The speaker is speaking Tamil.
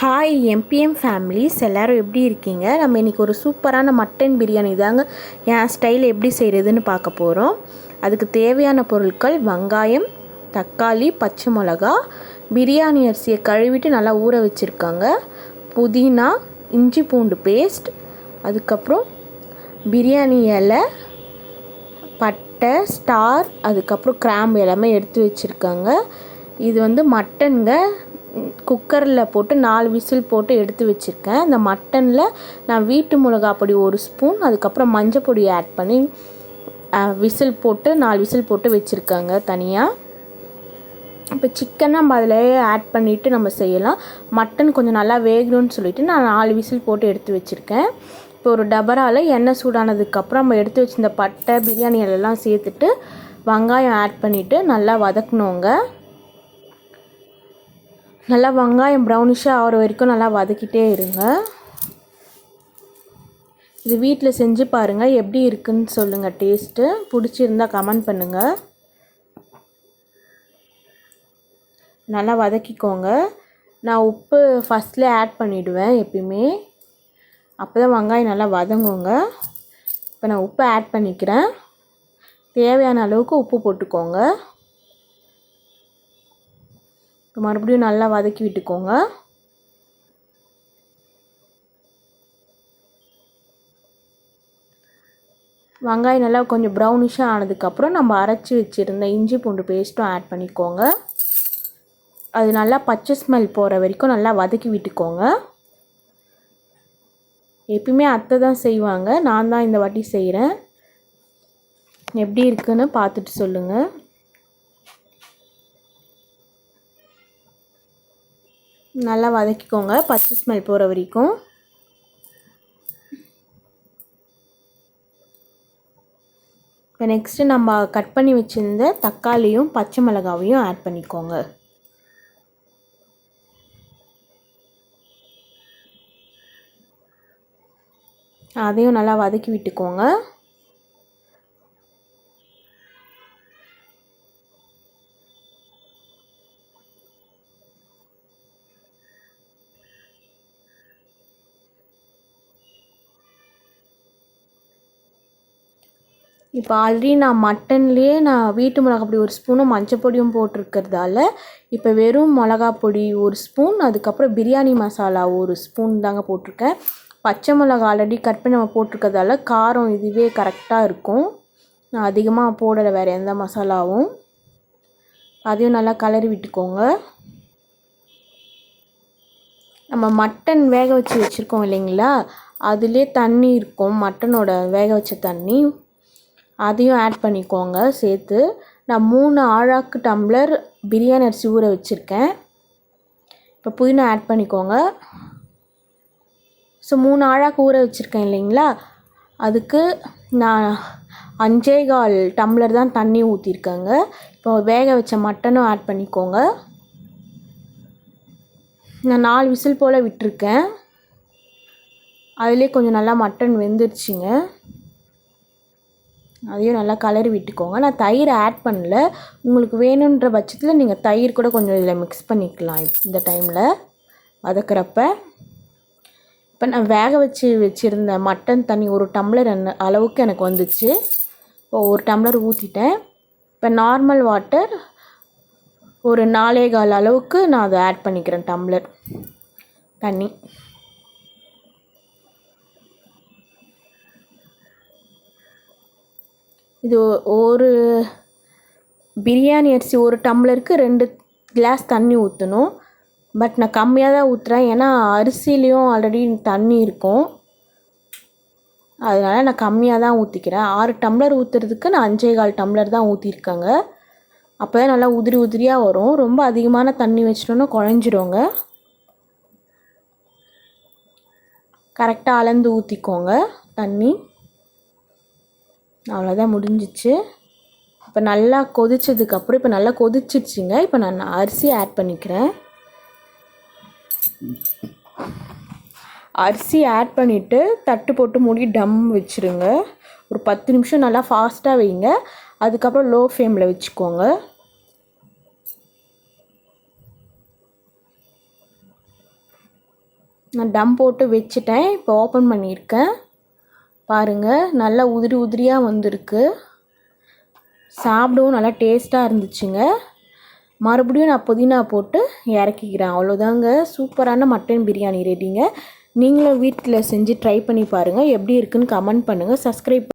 ஹாய் எம்பிஎம் ஃபேமிலிஸ் எல்லோரும் எப்படி இருக்கீங்க? நம்ம இன்றைக்கி ஒரு சூப்பரான மட்டன் பிரியாணி தாங்க. என் ஸ்டைல் எப்படி செய்கிறதுன்னு பார்க்க போகிறோம் அதுக்கு தேவையான பொருட்கள் வெங்காயம் தக்காளி பச்சை மிளகா. பிரியாணி அரிசியை கழுவிட்டு நல்லா ஊற வச்சுருக்காங்க. புதினா இஞ்சி பூண்டு பேஸ்ட் அதுக்கப்புறம் பிரியாணி இலை பட்டை ஸ்டார் அதுக்கப்புறம் கிராம்பு எல்லாமே எடுத்து வச்சுருக்காங்க. இது வந்து மட்டனுங்க குக்கரில் போட்டு நாலு விசில் போட்டு எடுத்து வச்சுருக்கேன். இந்த மட்டனில் நான் வீட்டு மிளகா பொடி ஒரு ஸ்பூன் அதுக்கப்புறம் மஞ்சள் பொடி ஆட் பண்ணி விசில் போட்டு நாலு விசில் போட்டு வச்சுருக்காங்க தனியாக இப்போ சிக்கன் நம்ம அதில் ஆட் பண்ணிவிட்டு நம்ம செய்யலாம். மட்டன் கொஞ்சம் நல்லா வேகணும்னு சொல்லிவிட்டு நான் நாலு விசில் போட்டு எடுத்து வச்சுருக்கேன். இப்போ ஒரு டபராவில் எண்ணெய் சூடானதுக்கப்புறம் நம்ம எடுத்து வச்சிருந்த பட்டை பிரியாணி எல்லாம் சேர்த்துட்டு வெங்காயம் ஆட் பண்ணிவிட்டு நல்லா வதக்கணுங்க. நல்லா வெங்காயம் ப்ரௌனிஷாக ஆகிற வரைக்கும் நல்லா வதக்கிட்டே இருங்க. இது வீட்டில் செஞ்சு பாருங்கள் எப்படி இருக்குன்னு சொல்லுங்கள் டேஸ்ட்டு பிடிச்சிருந்தா கமெண்ட் பண்ணுங்கள் நல்லா வதக்கிக்கோங்க. நான் உப்பு ஃபஸ்ட்டில் ஆட் பண்ணிவிடுவேன் எப்பயுமே. அப்போ தான் வெங்காயம் நல்லா வதங்குங்க. இப்போ நான் உப்பு ஆட் பண்ணிக்கிறேன். தேவையான அளவுக்கு உப்பு போட்டுக்கோங்க. மறுபடியும் நல்லா வதக்கி விட்டுக்கோங்க. வெங்காயம் நல்லா கொஞ்சம் ப்ரௌனிஷாக ஆனதுக்கப்புறம் நம்ம அரைச்சி வச்சுருந்த இஞ்சி பூண்டு பேஸ்ட்டும் ஆட் பண்ணிக்கோங்க. அது நல்லா பச்சை ஸ்மெல் போகிற வரைக்கும் நல்லா வதக்கி விட்டுக்கோங்க. எப்பயுமே அத்தை தான் செய்வாங்க. நான் தான் இந்த வாட்டி செய்கிறேன் எப்படி இருக்குன்னு பார்த்துட்டு சொல்லுங்கள் நல்லா வதக்கிக்கோங்க. பச்சை ஸ்மெல் போகிற வரைக்கும். இப்போ நெக்ஸ்ட்டு நம்ம கட் பண்ணி வச்சுருந்த தக்காளியும் பச்சை மிளகாவையும் ஆட் பண்ணிக்கோங்க. அதையும் நல்லா வதக்கி விட்டுக்கோங்க. இப்போ ஆல்ரெடி நான் மட்டன்லேயே நான் வீட்டு மிளகா பொடி ஒரு ஸ்பூனும் மஞ்சள் பொடியும் போட்டிருக்கிறதால இப்போ வெறும் மிளகா பொடி ஒரு ஸ்பூன் அதுக்கப்புறம் பிரியாணி மசாலா ஒரு ஸ்பூன் தாங்க போட்டிருக்கேன். பச்சை மிளகா ஆல்ரெடி கட் பண்ணி நம்ம போட்டிருக்கிறதால காரம் இதுவே கரெக்டாக இருக்கும். நான் அதிகமாக போடலை வேறு எந்த மசாலாவும். அதையும் நல்லா கலரி விட்டுக்கோங்க. நம்ம மட்டன் வேக வச்சு வச்சுருக்கோம் இல்லைங்களா? அதுலேயே தண்ணி இருக்கும் மட்டனோட வேக வச்ச தண்ணி. அதையும் ஆட் பண்ணிக்கோங்க சேர்த்து. நான் மூணு ஆழாக்கு டம்ளர் பிரியாணி அரிசி ஊற வச்சுருக்கேன். இப்போ புதினா ஆட் பண்ணிக்கோங்க. ஸோ மூணு ஆழாக்கு ஊற வச்சுருக்கேன் இல்லைங்களா? அதுக்கு நான் அஞ்சே கால் டம்ளர் தான் தண்ணி ஊற்றிருக்கேங்க இப்போ வேக வச்ச மட்டனும் ஆட் பண்ணிக்கோங்க. நான் நாலு விசில் போல் விட்டுருக்கேன். அதிலே கொஞ்சம் நல்லா மட்டன் வெந்துருச்சுங்க. அதையும் நல்லா கலரி விட்டுக்கோங்க. நான் தயிர் ஆட் பண்ணல. உங்களுக்கு வேணுன்ற பட்சத்தில் நீங்கள் தயிர் கூட கொஞ்சம் இதில் மிக்ஸ் பண்ணிக்கலாம் இந்த டைமில் வதக்கிறப்ப. இப்போ நான் வேக வச்சு வச்சுருந்த மட்டன் தண்ணி ஒரு டம்ளர் என்ன அளவுக்கு எனக்கு வந்துச்சு. இப்போ ஒரு டம்ளர் ஊற்றிட்டேன் இப்போ நார்மல் வாட்டர் ஒரு நாலே கால் அளவுக்கு நான் அதை ஆட் பண்ணிக்கிறேன் டம்ளர் தண்ணி. இது ஒரு பிரியாணி அரிசி ஒரு டம்ளருக்கு ரெண்டு கிளாஸ் தண்ணி ஊற்றணும் பட் நான் கம்மியாக தான் ஊற்றுறேன் ஏன்னா அரிசிலேயும் ஆல்ரெடி தண்ணி இருக்கும். அதனால் நான் கம்மியாக தான் ஊற்றிக்கிறேன் ஆறு டம்ளர் ஊற்றுறதுக்கு நான் அஞ்சே கால் டம்ளர் தான் ஊற்றிருக்கேங்க அப்போ தான் நல்லா உதிரி உதிரியாக வரும். ரொம்ப அதிகமான தண்ணி வச்சிட்டோன்னா குழஞ்சிருங்க கரெக்டாக அளந்து ஊற்றிக்கோங்க தண்ணி. அவ்வளோதான் முடிஞ்சிச்சு. இப்போ நல்லா கொதிச்சதுக்கப்புறம் இப்போ நல்லா கொதிச்சிடுச்சிங்க. இப்போ நான் அரிசி ஆட் பண்ணிக்கிறேன். அரிசி ஆட் பண்ணிவிட்டு தட்டு போட்டு மூடி டம் வச்சுருங்க. ஒரு பத்து நிமிஷம் நல்லா ஃபாஸ்ட்டாக வைங்க. அதுக்கப்புறம் லோ ஃப்ளேமில் வச்சுக்கோங்க. நான் டம் போட்டு வச்சுட்டேன். இப்போ ஓப்பன் பண்ணியிருக்கேன். பாருங்கள் நல்லா உதிரி உதிரியாக வந்திருக்கு. சாப்பிடவும் நல்லா டேஸ்ட்டாக இருந்துச்சுங்க. மறுபடியும் நான் புதினா போட்டு இறக்கிக்கிறேன். அவ்வளோதாங்க சூப்பரான மட்டன் பிரியாணி ரெடிங்க நீங்களும் வீட்டில் செஞ்சு ட்ரை பண்ணி பாருங்கள் எப்படி இருக்குன்னு கமெண்ட் பண்ணுங்கள் சப்ஸ்கிரைப்